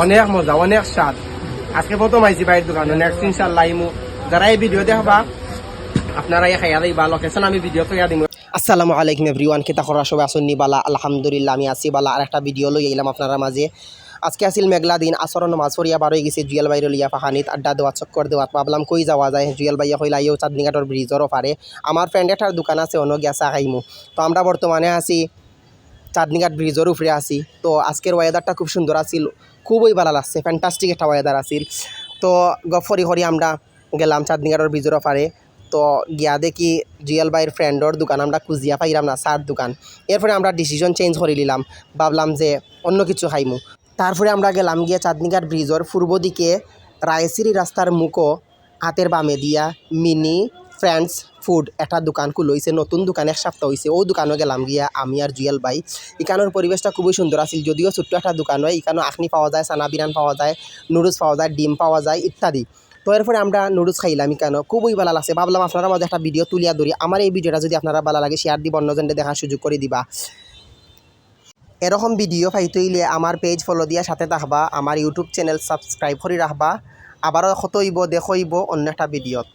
অনেক মজা অনেক স্বাদ আজকে প্রথম আইছি বাইরের দোকানে নেক্সট ইনশাল্লাহ আইমু যারা এই ভিডিও দেখবা আপনারা এই খাইয়া লোকেশন আমি ভিডিও তো দিব আসসালামু আলাইকুম এভরিওয়ান কিতা করা সবাই আসুননি বালা আলহামদুলিল্লাহ আমি আসি বালা আর একটা ভিডিও লই এলাম আপনারা মাঝে আজকে আসিল মেঘলা দিন আসর নমাজ ফরিয়া বার হয়ে গেছে জুয়েল বাইর লিয়া ফাহানিত আড্ডা দেওয়া চক্কর দেওয়া ভাবলাম কই যাওয়া যায় জুয়েল বাইয়া কইলা ইয়েও চাঁদনিঘাটর ব্রিজেরও পারে আমার ফ্রেন্ড একটার দোকান আছে অন্য গেছা খাইমু তো আমরা বর্তমানে আছি চাঁদনিঘাট ব্রিজের উপরে আছি। তো আজকের ওয়েদারটা খুব সুন্দর আছিল, খুবই ভালো লাগছে ফ্যান্টাস্টিক একটা ওয়েদার আছিল। তো গফরি হরি আমরা গেলাম চাঁদনিঘাটর ব্রিজের পারে তো গিয়া দেখি জিয়াল ভাইয়ের ফ্রেন্ডর দোকান, আমরা খুঁজিয়া পাইলাম না সার দোকান। এরপরে আমরা ডিসিশন চেঞ্জ করে নিলাম, ভাবলাম যে অন্য কিছু খাইমু। তারপরে আমরা গেলাম গিয়ে চাঁদনিঘাট ব্রিজের পূর্ব দিকে রায়সিরি রাস্তার মুখো, হাতের বামে দিয়া মিনি ফ্রেন্ডস ফুড একটা দোকান খুলইছে, নতুন দোকান এক সপ্তাহ হয়েছে ও দোকানও গেলাম গিয়া, আমি আর জুয়েল ভাই। এখানোর পরিবেশটা খুবই সুন্দর আছিল, যদিও ছোট্ট একটা দোকান হয়। এখানেও আখনি পাওয়া যায় সানা বিরান পাওয়া যায়, নুডলস পাওয়া যায়, ডিম পাওয়া যায়, ইত্যাদি। তো এরপরে আমরা নুডলস খাইলাম কেন খুবই ভালো লাগছে। ভাবলাম আপনারা মাঝে একটা ভিডিও তুলিয়া ধরি। আমার এই ভিডিওটা যদি আপনারা ভালো লাগে শেয়ার দিব অন্যজনকে দেখার সুযোগ করে দিবা। এরকম ভিডিও পাইতে হইলে আমার পেজ ফলো দিয়া সাথে থাকবা, আমার ইউটিউব চ্যানেল সাবস্ক্রাইব করে রাখবা। আবারও হতইব দেখইব অন্য একটা ভিডিওত।